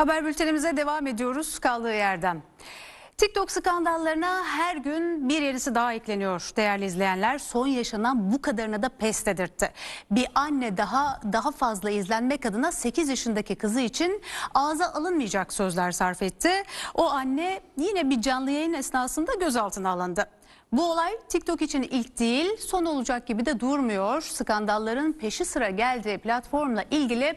Haber bültenimize devam ediyoruz kaldığı yerden. TikTok skandallarına her gün bir yenisi daha ekleniyor değerli izleyenler. Son yaşanan bu kadarını da pes dedirtti. Bir anne daha daha fazla izlenmek adına 8 yaşındaki kızı için ağza alınmayacak sözler sarf etti. O anne yine bir canlı yayın esnasında gözaltına alındı. Bu olay TikTok için ilk değil, son olacak gibi de durmuyor. Skandalların peşi sıra geldiği platformla ilgili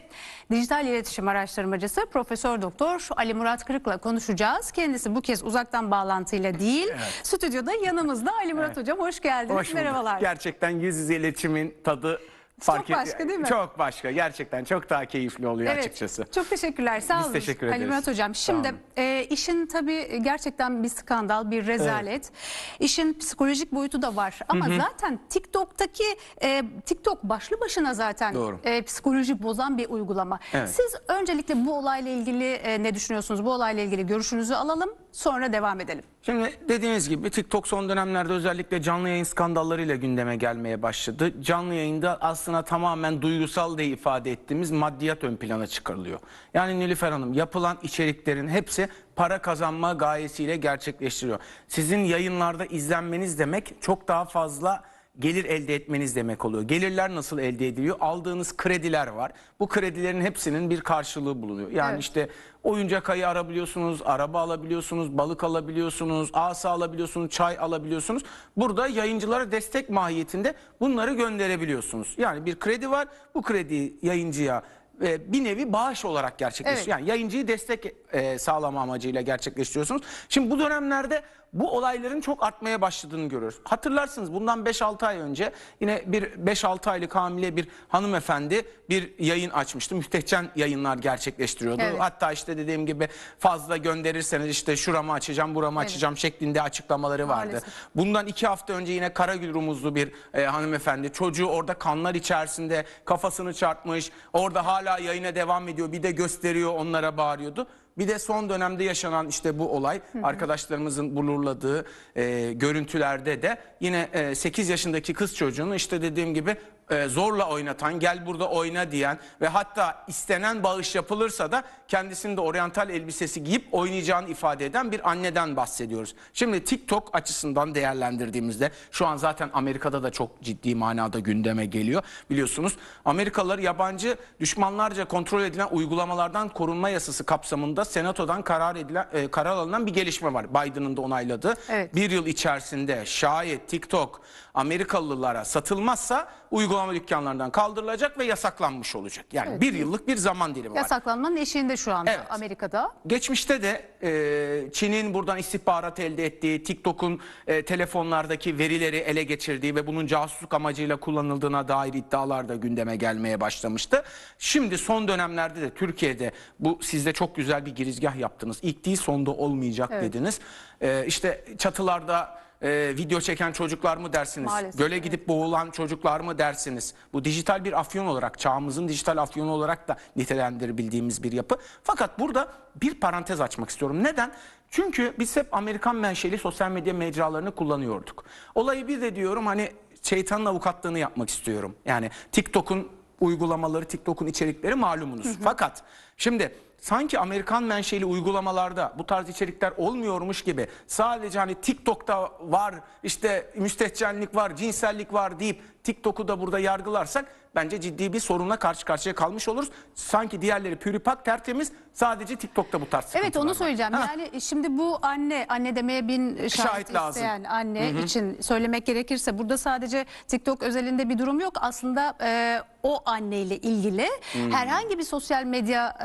dijital iletişim araştırmacısı Profesör Doktor Ali Murat Kırık'la konuşacağız. Kendisi bu kez uzaktan bağlantıyla değil, stüdyoda yanımızda. Ali Murat Hocam hoş geldiniz. Hoş bulduk. Merhabalar. Gerçekten yüz yüze iletişimin tadı fark et- başka değil mi? Çok başka. Gerçekten çok daha keyifli oluyor açıkçası. Çok teşekkürler. Sağ Biz olun. teşekkür Ali ederiz. Murat Hocam. Şimdi e, işin tabii gerçekten bir skandal, bir rezalet. İşin psikolojik boyutu da var. Ama zaten TikTok'taki e, TikTok başlı başına zaten Doğru. e, psikoloji bozan bir uygulama. Evet. Siz öncelikle bu olayla ilgili e, ne düşünüyorsunuz? Bu olayla ilgili görüşünüzü alalım. Sonra devam edelim. Şimdi dediğiniz gibi TikTok son dönemlerde özellikle canlı yayın skandallarıyla gündeme gelmeye başladı. Canlı yayında aslında tamamen duygusal diye ifade ettiğimiz maddiyat ön plana çıkarılıyor. Yani Nilüfer Hanım yapılan içeriklerin hepsi para kazanma gayesiyle gerçekleştiriyor. Sizin yayınlarda izlenmeniz demek çok daha fazla gelir elde etmeniz demek oluyor. Gelirler nasıl elde ediliyor? Aldığınız krediler var. Bu kredilerin hepsinin bir karşılığı bulunuyor. Yani Evet. işte oyuncak ayı alabiliyorsunuz, araba alabiliyorsunuz, balık alabiliyorsunuz, asa alabiliyorsunuz, çay alabiliyorsunuz. Burada yayıncılara destek mahiyetinde bunları gönderebiliyorsunuz. Yani bir kredi var. Bu krediyi yayıncıya e, bir nevi bağış olarak gerçekleştiriyor. Yani yayıncıyı destek e, sağlama amacıyla gerçekleştiriyorsunuz. Şimdi bu dönemlerde bu olayların çok artmaya başladığını görüyoruz. Hatırlarsınız bundan 5-6 ay önce yine bir 5-6 aylık hamile bir hanımefendi bir yayın açmıştı. Müstehcen yayınlar gerçekleştiriyordu. Evet. Hatta işte dediğim gibi fazla gönderirseniz işte şuramı açacağım, buramı Evet. açacağım şeklinde açıklamaları vardı. Maalesef. Bundan iki hafta önce yine Karagül Rumuzlu bir e, hanımefendi çocuğu orada kanlar içerisinde kafasını çarpmış. Orada hala yayına devam ediyor. Bir de gösteriyor onlara bağırıyordu. Bir de son dönemde yaşanan işte bu olay arkadaşlarımızın bulurladığı e, görüntülerde de yine e, 8 yaşındaki kız çocuğunu işte dediğim gibi e, zorla oynatan, gel burada oyna diyen ve hatta istenen bağış yapılırsa da kendisinin de oryantal elbisesi giyip oynayacağını ifade eden bir anneden bahsediyoruz. Şimdi TikTok açısından değerlendirdiğimizde şu an zaten Amerika'da da çok ciddi manada gündeme geliyor. Biliyorsunuz Amerikalılar yabancı düşmanlarca kontrol edilen uygulamalardan korunma yasası kapsamında senatodan karar edilen e, karar alınan bir gelişme var. Biden'ın da onayladığı. Evet. Bir yıl içerisinde şayet TikTok Amerikalılara satılmazsa uygulama dükkanlarından kaldırılacak ve yasaklanmış olacak. Yani bir yıllık bir zaman dilimi var. Yasaklanmanın eşiğinde şu anda Evet. Amerika'da. Geçmişte de e, Çin'in buradan istihbarat elde ettiği, TikTok'un e, telefonlardaki verileri ele geçirdiği ve bunun casusluk amacıyla kullanıldığına dair iddialar da gündeme gelmeye başlamıştı. Şimdi son dönemlerde de Türkiye'de bu sizde çok güzel bir girizgah yaptınız. İlk değil sonda olmayacak Evet. dediniz. E, işte çatılarda e, video çeken çocuklar mı dersiniz? Maalesef, Göle evet. gidip boğulan çocuklar mı dersiniz? Bu dijital bir afyon olarak, çağımızın dijital afyonu olarak da nitelendirebildiğimiz bir yapı. Fakat burada bir parantez açmak istiyorum. Neden? Çünkü biz hep Amerikan menşeli sosyal medya mecralarını kullanıyorduk. Olayı bir de diyorum hani şeytanın avukatlığını yapmak istiyorum. Yani TikTok'un uygulamaları, TikTok'un içerikleri malumunuz. Fakat şimdi sanki Amerikan menşeli uygulamalarda bu tarz içerikler olmuyormuş gibi sadece hani TikTok'ta var işte müstehcenlik var, cinsellik var deyip TikTok'u da burada yargılarsak bence ciddi bir sorunla karşı karşıya kalmış oluruz. Sanki diğerleri pürüpak tertemiz sadece TikTok'ta bu tarz Evet onu söyleyeceğim. Ha. Yani şimdi bu anne, anne demeye bin şahit, Şahit lazım. isteyen anne için söylemek gerekirse burada sadece TikTok özelinde bir durum yok. Aslında e, o anneyle ilgili herhangi bir sosyal medya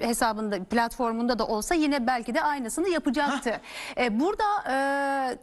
e, hesabında, platformunda da olsa yine belki de aynısını yapacaktı. E, burada e,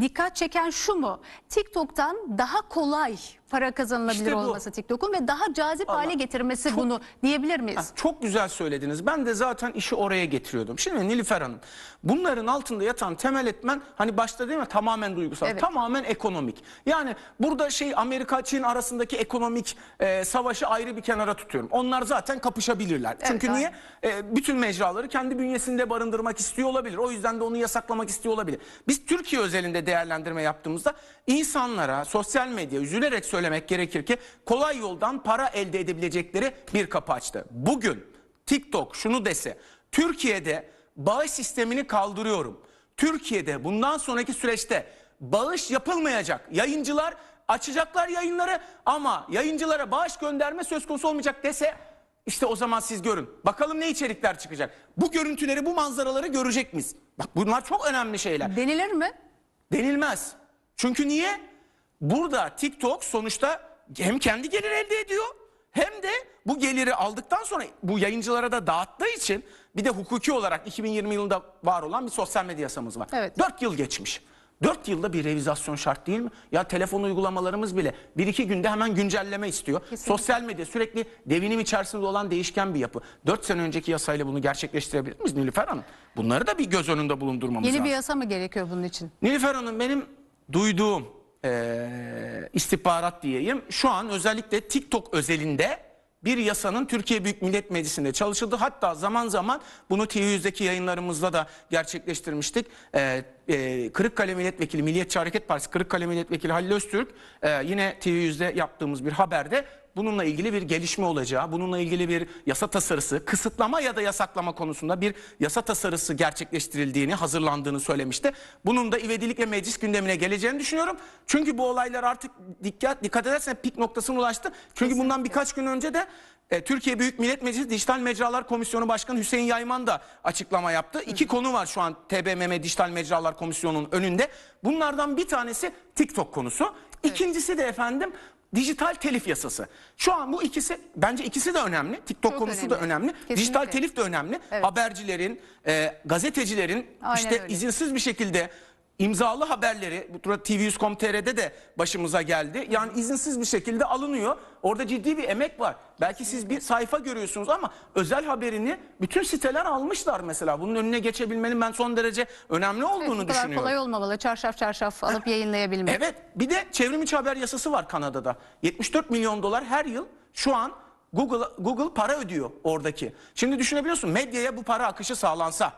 dikkat çeken şu mu? TikTok'tan daha kolay para kazanılabilir İşte bu. olması TikTok'un ve daha cazip Vallahi hale getirmesi çok- bunu diyebilir miyiz? Ha, Çok güzel söylediniz. Ben de zaten işi oraya getiriyordum. Şimdi Nilüfer Hanım bunların altında yatan temel etmen hani başta değil mi tamamen duygusal, Evet. tamamen ekonomik. Yani burada şey Amerika Çin arasındaki ekonomik e, savaşı ayrı bir kenara tutuyorum. Onlar zaten kapışabilirler. Çünkü aynen. niye? E, bütün mecraları kendi bünyesinde barındırmak istiyor olabilir. O yüzden de onu yasaklamak istiyor olabilir. Biz Türkiye özelinde değerlendirme yaptığımızda insanlara sosyal medya üzülerek söylemek gerekir ki kolay yoldan para elde edebilecekleri bir kapı açtı. Bugün TikTok şunu dese Türkiye'de bağış sistemini kaldırıyorum. Türkiye'de bundan sonraki süreçte bağış yapılmayacak. Yayıncılar açacaklar yayınları ama yayıncılara bağış gönderme söz konusu olmayacak dese işte o zaman siz görün. Bakalım ne içerikler çıkacak. Bu görüntüleri, bu manzaraları görecek miyiz? Bak bunlar çok önemli şeyler. Denilir mi? Denilmez. Çünkü niye? Burada TikTok sonuçta hem kendi gelir elde ediyor hem de bu geliri aldıktan sonra bu yayıncılara da dağıttığı için bir de hukuki olarak 2020 yılında var olan bir sosyal medya yasamız var. Evet. 4 yıl geçmiş. 4 yılda bir revizasyon şart değil mi? Ya telefon uygulamalarımız bile 1-2 günde hemen güncelleme istiyor. Sosyal medya sürekli devinim içerisinde olan değişken bir yapı. 4 sene önceki yasayla bunu gerçekleştirebilir miyiz Nilüfer Hanım? Bunları da bir göz önünde bulundurmamız Yeni lazım. bir yasa mı gerekiyor bunun için? Nilüfer Hanım benim duyduğum eee, istihbarat diyeyim şu an özellikle TikTok özelinde bir yasanın Türkiye Büyük Millet Meclisi'nde çalışıldı. Hatta zaman zaman bunu TV100'deki yayınlarımızda da gerçekleştirmiştik. Eee, eee, Kırıkkale Milletvekili, Milliyetçi Hareket Partisi Kırıkkale Milletvekili Halil Öztürk eee, yine TV100'de yaptığımız bir haberde bununla ilgili bir gelişme olacağı, bununla ilgili bir yasa tasarısı, kısıtlama ya da yasaklama konusunda bir yasa tasarısı gerçekleştirildiğini, hazırlandığını söylemişti. Bunun da ivedilikle meclis gündemine geleceğini düşünüyorum. Çünkü bu olaylar artık dikkat dikkat edersen pik noktasına ulaştı. Çünkü bundan birkaç gün önce de e, Türkiye Büyük Millet Meclisi Dijital Mecralar Komisyonu Başkanı Hüseyin Yayman da açıklama yaptı. İki konu var şu an TBMM Dijital Mecralar Komisyonu'nun önünde. Bunlardan bir tanesi TikTok konusu. İkincisi de efendim dijital telif yasası. Şu an bu ikisi bence ikisi de önemli. TikTok Çok konusu da önemli. önemli. Kesinlikle. Dijital telif de önemli. Evet. Habercilerin, e, gazetecilerin Aynen işte öyle. izinsiz bir şekilde imzalı haberleri bu turda TV100.com.tr'de de başımıza geldi. Yani izinsiz bir şekilde alınıyor. Orada ciddi bir emek var. Belki siz bir sayfa görüyorsunuz ama özel haberini bütün siteler almışlar mesela. Bunun önüne geçebilmenin ben son derece önemli olduğunu kadar düşünüyorum. kolay olmamalı. Çarşaf çarşaf alıp yayınlayabilmek. Evet bir de çevrim içi haber yasası var Kanada'da. 74 milyon dolar her yıl şu an Google Google para ödüyor oradaki. Şimdi düşünebiliyorsun medyaya bu para akışı sağlansa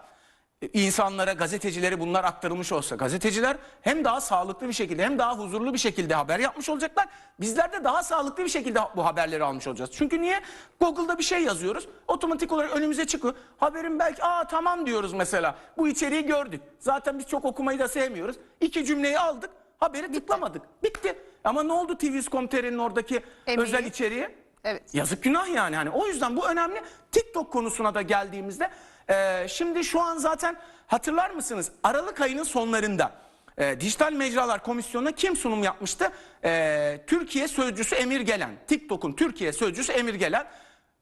insanlara, gazetecilere bunlar aktarılmış olsa gazeteciler hem daha sağlıklı bir şekilde hem daha huzurlu bir şekilde haber yapmış olacaklar. Bizler de daha sağlıklı bir şekilde bu haberleri almış olacağız. Çünkü niye? Google'da bir şey yazıyoruz. Otomatik olarak önümüze çıkıyor. Haberin belki aa tamam diyoruz mesela. Bu içeriği gördük. Zaten biz çok okumayı da sevmiyoruz. İki cümleyi aldık. Haberi tıklamadık. Bitti. Ama ne oldu TV100.com.tr'nin oradaki Emeği. özel içeriği? Evet. Yazık günah yani. Hani o yüzden bu önemli. TikTok konusuna da geldiğimizde e, şimdi şu an zaten hatırlar mısınız? Aralık ayının sonlarında e, Dijital Mecralar Komisyonu'na kim sunum yapmıştı? E, Türkiye Sözcüsü Emir Gelen. TikTok'un Türkiye Sözcüsü Emir Gelen.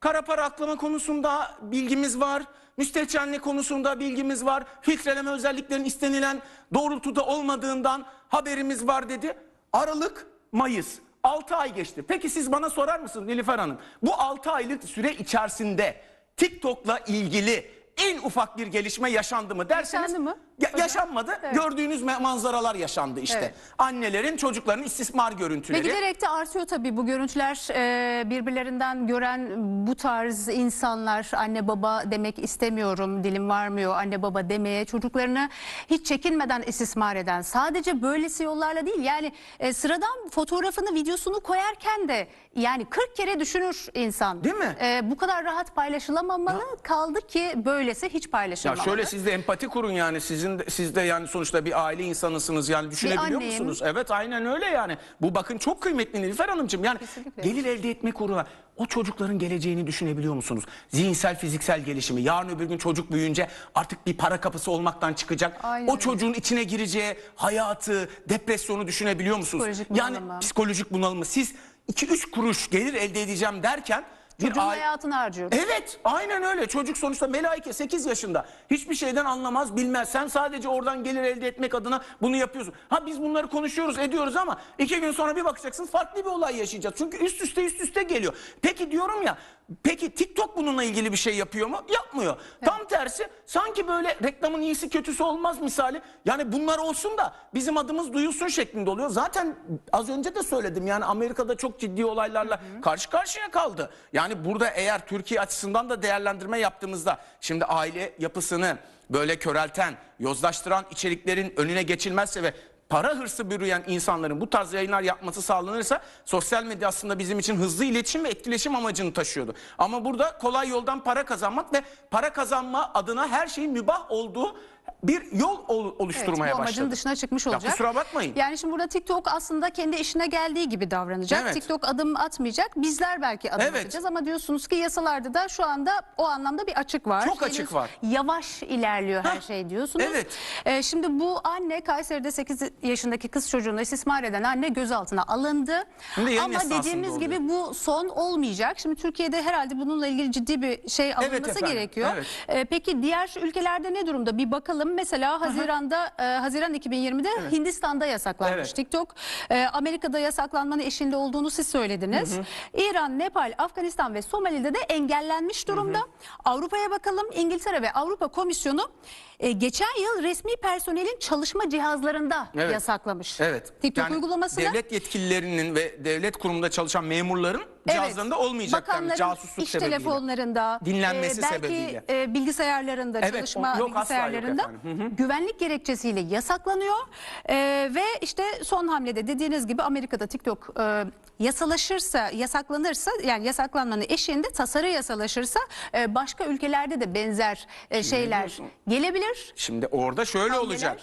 Kara para aklama konusunda bilgimiz var. Müstehcenlik konusunda bilgimiz var. Filtreleme özelliklerinin istenilen doğrultuda olmadığından haberimiz var dedi. Aralık, Mayıs. 6 ay geçti. Peki siz bana sorar mısınız Nilüfer Hanım? Bu 6 aylık süre içerisinde TikTok'la ilgili en ufak bir gelişme yaşandı mı derseniz Yaşandı mı ya- yaşanmadı. Evet. Gördüğünüz manzaralar yaşandı işte. Evet. Annelerin çocukların istismar Ve görüntüleri. giderek de artıyor tabii bu görüntüler e, birbirlerinden gören bu tarz insanlar anne baba demek istemiyorum dilim varmıyor anne baba demeye çocuklarını hiç çekinmeden istismar eden sadece böylesi yollarla değil yani e, sıradan fotoğrafını videosunu koyarken de yani 40 kere düşünür insan. Değil mi? E, bu kadar rahat paylaşılamamalı kaldı ki böylesi hiç Ya paylaşılmamalı. şöyle siz de empati kurun yani sizin de, siz de yani sonuçta bir aile insanısınız yani düşünebiliyor anneyim. musunuz? Evet aynen öyle yani. Bu bakın çok kıymetli Nilüfer Hanımcığım yani Kesinlikle. gelir elde etmek uğruna o çocukların geleceğini düşünebiliyor musunuz? Zihinsel fiziksel gelişimi yarın öbür gün çocuk büyüyünce artık bir para kapısı olmaktan çıkacak. Aynen o öyle. çocuğun içine gireceği hayatı, depresyonu düşünebiliyor musunuz? Psikolojik yani bunalımı. psikolojik bunalımı siz 2-3 kuruş gelir elde edeceğim derken bir Çocuğun aile- hayatını harcıyoruz. Evet aynen öyle çocuk sonuçta melaike 8 yaşında hiçbir şeyden anlamaz bilmez sen sadece oradan gelir elde etmek adına bunu yapıyorsun. Ha biz bunları konuşuyoruz ediyoruz ama iki gün sonra bir bakacaksın farklı bir olay yaşayacağız. Çünkü üst üste üst üste geliyor. Peki diyorum ya peki TikTok bununla ilgili bir şey yapıyor mu? Yapmıyor. Tam tersi sanki böyle reklamın iyisi kötüsü olmaz misali. Yani bunlar olsun da bizim adımız duyulsun şeklinde oluyor. Zaten az önce de söyledim yani Amerika'da çok ciddi olaylarla karşı karşıya kaldı. Yani burada eğer Türkiye açısından da değerlendirme yaptığımızda şimdi aile yapısını böyle körelten, yozlaştıran içeriklerin önüne geçilmezse ve para hırsı bürüyen insanların bu tarz yayınlar yapması sağlanırsa sosyal medya aslında bizim için hızlı iletişim ve etkileşim amacını taşıyordu. Ama burada kolay yoldan para kazanmak ve para kazanma adına her şeyin mübah olduğu bir yol ol- Evet, oluşturmaya bu amacın başladı. dışına çıkmış Ya olacak. kusura bakmayın. Yani şimdi burada TikTok aslında kendi işine geldiği gibi davranacak. Evet. TikTok adım atmayacak. Bizler belki adım Evet. atacağız ama diyorsunuz ki yasalarda da şu anda o anlamda bir açık var. Çok açık var. Yavaş ilerliyor her şey diyorsunuz. evet. Ee, şimdi bu anne Kayseri'de 8 yaşındaki kız çocuğunu istismar eden anne gözaltına alındı. Ama dediğimiz oluyor. gibi bu son olmayacak. Şimdi Türkiye'de herhalde bununla ilgili ciddi bir şey alınması efendim, gerekiyor. evet. Ee, peki diğer ülkelerde ne durumda? Bir bakalım. Mesela Haziran'da e, Haziran 2020'de Hindistan'da yasaklanmış Evet. TikTok. Ee, Amerika'da yasaklanmanın eşinde olduğunu siz söylediniz. İran, Nepal, Afganistan ve Somali'de de engellenmiş durumda. Avrupa'ya bakalım. İngiltere ve Avrupa Komisyonu e, geçen yıl resmi personelin çalışma cihazlarında Evet. yasaklamış. Evet. TikTok Yani uygulamasını. Devlet yetkililerinin ve devlet kurumunda çalışan memurların Evet. cihazlarında olmayacak. Yani Bakanların casusluk iş sebebiyle. telefonlarında, Dinlenmesi e, belki sebebiyle. e, bilgisayarlarında, Evet, çalışma o- yok, bilgisayarlarında efendim. güvenlik gerekçesiyle yasaklanıyor. E, ve işte son hamlede dediğiniz gibi Amerika'da TikTok e, yasalaşırsa, yasaklanırsa yani yasaklanmanın eşiğinde tasarı yasalaşırsa e, başka ülkelerde de benzer e, şeyler gelebilir. Şimdi orada şöyle Hamleler. olacak.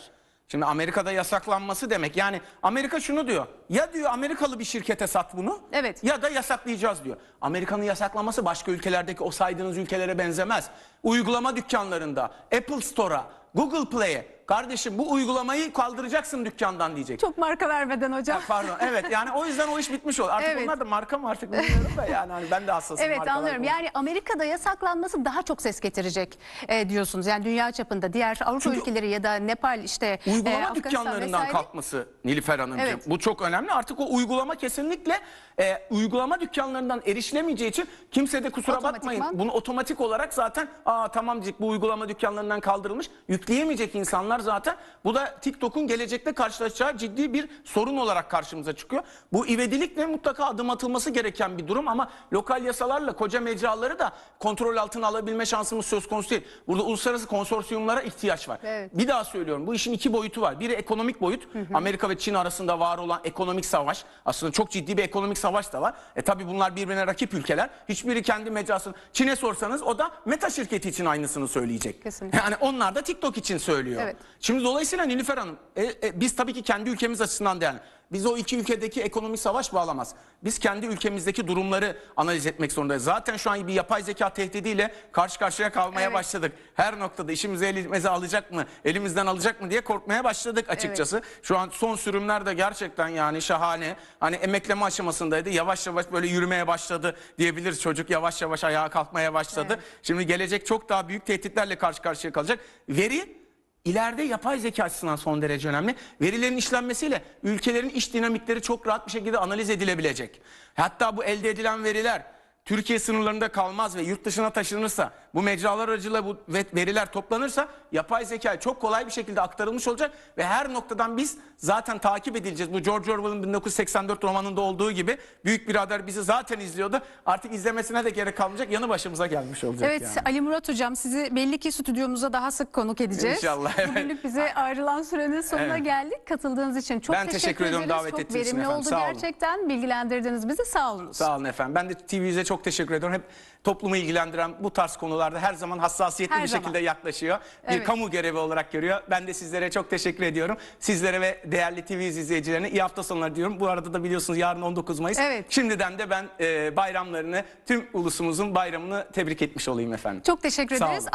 Şimdi Amerika'da yasaklanması demek yani Amerika şunu diyor. Ya diyor Amerikalı bir şirkete sat bunu. Evet. Ya da yasaklayacağız diyor. Amerika'nın yasaklaması başka ülkelerdeki o saydığınız ülkelere benzemez. Uygulama dükkanlarında, Apple Store'a, Google Play'e kardeşim bu uygulamayı kaldıracaksın dükkandan diyecek. Çok marka vermeden hocam. Ha, Pardon evet yani o yüzden o iş bitmiş olur. Artık Evet. onlar da marka mı artık bilmiyorum da yani hani ben de hassasım Evet anlıyorum. Yani Amerika'da yasaklanması daha çok ses getirecek e, diyorsunuz. Yani dünya çapında diğer Avrupa Çünkü ülkeleri ya da Nepal işte e, Uygulama Afganistan dükkanlarından vesaire. kalkması Nilüfer Hanımcığım. Evet. Bu çok önemli. Artık o uygulama kesinlikle e, uygulama dükkanlarından erişilemeyeceği için kimse de kusura bakmayın. Bunu otomatik olarak zaten aa tamam diyecek bu uygulama dükkanlarından kaldırılmış. Yükleyemeyecek insanlar zaten. Bu da TikTok'un gelecekte karşılaşacağı ciddi bir sorun olarak karşımıza çıkıyor. Bu ivedilikle mutlaka adım atılması gereken bir durum ama lokal yasalarla koca mecraları da kontrol altına alabilme şansımız söz konusu değil. Burada uluslararası konsorsiyumlara ihtiyaç var. Evet. Bir daha söylüyorum bu işin iki boyutu var. Biri ekonomik boyut. Amerika ve Çin arasında var olan ekonomik savaş. Aslında çok ciddi bir ekonomik savaş da var. E tabi bunlar birbirine rakip ülkeler. Hiçbiri kendi mecrasını Çin'e sorsanız o da Meta şirketi için aynısını söyleyecek. Kesinlikle. Yani onlar da TikTok için söylüyor. Evet. Şimdi dolayısıyla Nilüfer Hanım e, e, biz tabii ki kendi ülkemiz açısından değerli. Biz o iki ülkedeki ekonomik savaş bağlamaz. Biz kendi ülkemizdeki durumları analiz etmek zorundayız. Zaten şu an bir yapay zeka tehdidiyle karşı karşıya kalmaya Evet. başladık. Her noktada işimizi elimize alacak mı, elimizden alacak mı diye korkmaya başladık açıkçası. Şu an son sürümler de gerçekten yani şahane. Hani emekleme aşamasındaydı. Yavaş yavaş böyle yürümeye başladı diyebiliriz. Çocuk yavaş yavaş ayağa kalkmaya başladı. Şimdi gelecek çok daha büyük tehditlerle karşı karşıya kalacak. Veri İleride yapay zeka açısından son derece önemli. Verilerin işlenmesiyle ülkelerin iş dinamikleri çok rahat bir şekilde analiz edilebilecek. Hatta bu elde edilen veriler Türkiye sınırlarında kalmaz ve yurt dışına taşınırsa, bu mecralar aracılığıyla bu ve- veriler toplanırsa yapay zeka çok kolay bir şekilde aktarılmış olacak ve her noktadan biz zaten takip edileceğiz. Bu George Orwell'ın 1984 romanında olduğu gibi büyük birader bizi zaten izliyordu. Artık izlemesine de gerek kalmayacak. Yanı başımıza gelmiş olacak Evet yani. Ali Murat Hocam sizi belli ki stüdyomuza daha sık konuk edeceğiz. İnşallah, evet. Bugünlük bize ayrılan sürenin sonuna Evet. geldik. Katıldığınız için çok Ben teşekkür, teşekkür ediyorum davet çok ettiğiniz için verimli efendim. oldu olun. gerçekten. Bilgilendirdiniz bizi sağ olunuz. Sağ olun efendim. Ben de TV'ye çok teşekkür ediyorum. Hep toplumu ilgilendiren bu tarz konularda her zaman hassasiyetli Her bir zaman. şekilde yaklaşıyor. Bir Evet. kamu görevi olarak görüyor. Ben de sizlere çok teşekkür ediyorum. Sizlere ve değerli TV izleyicilerine iyi hafta sonları diyorum. Bu arada da biliyorsunuz yarın 19 Mayıs. Evet. Şimdiden de ben e, bayramlarını, tüm ulusumuzun bayramını tebrik etmiş olayım efendim. Çok teşekkür Sağ ederiz. olun.